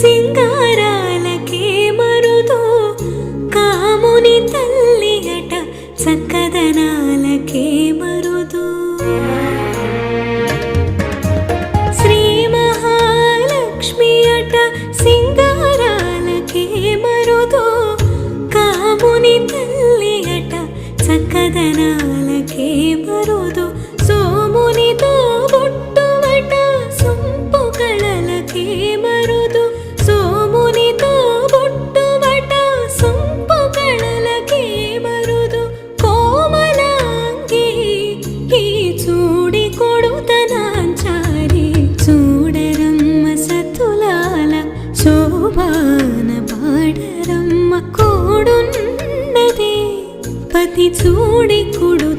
సింగారాలకే మరుదో. కాముని తల్లియట సక్కదనాలకే మరుదో. శ్రీ మహాలక్ష్మి అట సింగారాలకే మరుదో. కాముని తల్లియట సక్కదనాలకే మరుదో. గతి చూడికుడు